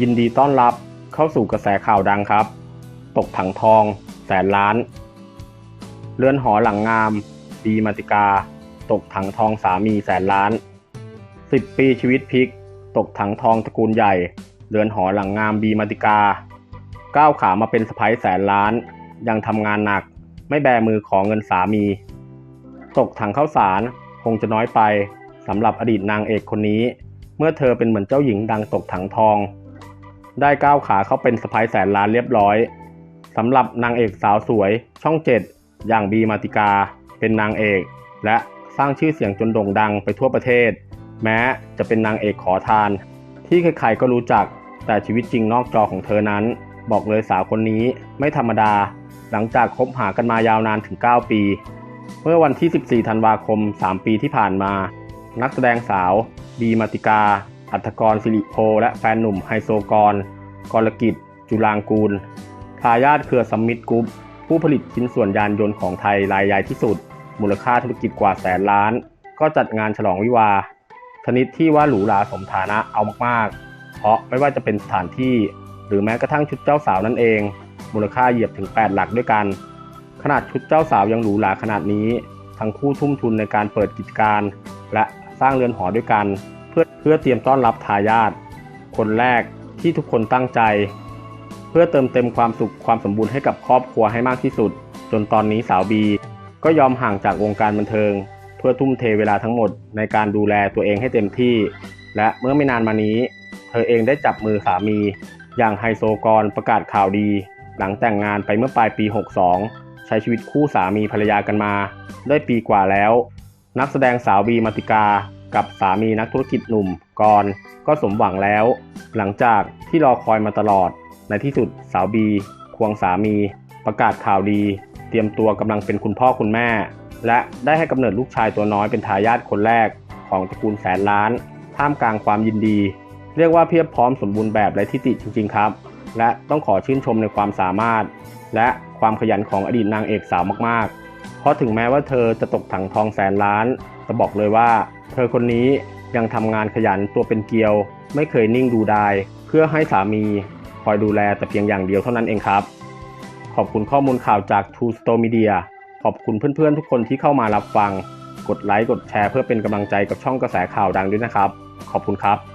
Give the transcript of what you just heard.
ยินดีต้อนรับเข้าสู่กระแสข่าวดังครับ ตกถังทอง แสนล้านเรือนหอหลังงาม ดีมาติกา ตกถังทองสามีแสนล้าน 10 ปีชีวิตพลิก ตกถังทองตระกูลใหญ่ เรือนหอหลังงามบีมาติกา ก้าวขามาเป็นสะพ้ยแสนล้าน ยังทำงานหนัก ไม่แบมือขอเงินสามี ตกถังข้าวสารคงจะน้อยไปสำหรับอดีตนางเอกคนนี้ เมื่อเธอเป็นเหมือนเจ้าหญิงดังตกถังทอง ได้ก้าวขาเข้าเป็นสะพ้ยแสนล้านเรียบร้อยสำหรับนางเอกสาวสวย ช่องเจ็ดอย่างบีมาติกา เป็นนางเอก และสร้างชื่อเสียงจนโด่งดังไปทั่วประเทศ แม้จะเป็นนางเอกขอทาน ที่ใครๆก็รู้จัก แต่ชีวิตจริงนอกจอของเธอนั้น บอกเลยสาวคนนี้ไม่ธรรมดา หลังจากคบหากันมายาวนานถึง 9 ปี เมื่อวันที่ 14 ธันวาคม 3 ปีที่ผ่านมา นักแสดงสาวบีมาติกา อัฐกรสิริโพและแฟนหนุ่มไฮโซกร กรกิจ จุลางกูล ทายาทเครือสมมิตกรุ๊ป ผู้ผลิตชิ้นส่วนยานยนต์ของไทยรายใหญ่ที่สุด มูลค่าธุรกิจกว่าแสนล้าน ก็จัดงานฉลองวิวาชนิดที่ว่าหรูหราสมฐานะเอามากๆ เพราะไม่ว่าจะเป็นสถานที่ หรือแม้กระทั่งชุดเจ้าสาวนั่นเอง มูลค่าเหยียบถึง 8 หลักด้วยกัน ขนาดชุดเจ้าสาวยังหรูหราขนาดนี้ ทั้งคู่ทุ่มทุนในการเปิดกิจการ และสร้างเรือนหอด้วยกัน เพื่อเพื่อเตรียมต้อนรับทายาทคนแรกที่ทุกคนตั้งใจ เพื่อเติมเต็มความสุขความสมบูรณ์ให้กับครอบครัวให้มากที่สุด จนตอนนี้สาวบี ก็ยอมห่างจากวงการบันเทิง เพื่อทุ่มเทเวลาทั้งหมดในการดูแลตัวเองให้เต็มที่ และเมื่อไม่นานมานี้ เธอเองได้จับมือสามี อย่างไฮโซกรประกาศข่าวดี หลังแต่งงานไปเมื่อปลายปี 62 ใช้ชีวิตคู่สามีภรรยากันมา ได้ปีกว่าแล้ว นักแสดงสาวบีมาติกา กับสามีนักธุรกิจหนุ่มกรก็สมหวังแล้ว หลังจากที่รอคอยมาตลอด ในที่สุดสาวบีควงสามี ประกาศข่าวดี เตรียมตัวกำลังเป็นคุณพ่อคุณแม่ และได้ให้กำเนิดลูกชายตัวน้อยเป็นทายาทคนแรก ของตระกูลแสนล้าน ท่ามกลางความยินดี เรียกว่าเพียบพร้อมสมบูรณ์แบบและทิติจริง ๆ ครับ และต้องขอชื่นชมในความสามารถ และความขยันของอดีตนางเอกสาวมากๆ เพราะถึงแม้ว่าเธอจะตกถังทองแสนล้าน จะบอกเลยว่า เธอคนนี้ยังทำงานขยันตัวเป็นเกลียว ไม่เคยนิ่งดูดาย เพื่อให้สามีคอยดูแลแต่เพียงอย่างเดียวเท่านั้นเองครับ ขอบคุณข้อมูลข่าวจาก True Store Media ขอบคุณเพื่อนๆ ทุกคนที่เข้ามารับฟัง กดไลค์กดแชร์เพื่อเป็นกำลังใจกับช่องกระแสข่าวดังด้วยนะครับ ขอบคุณครับ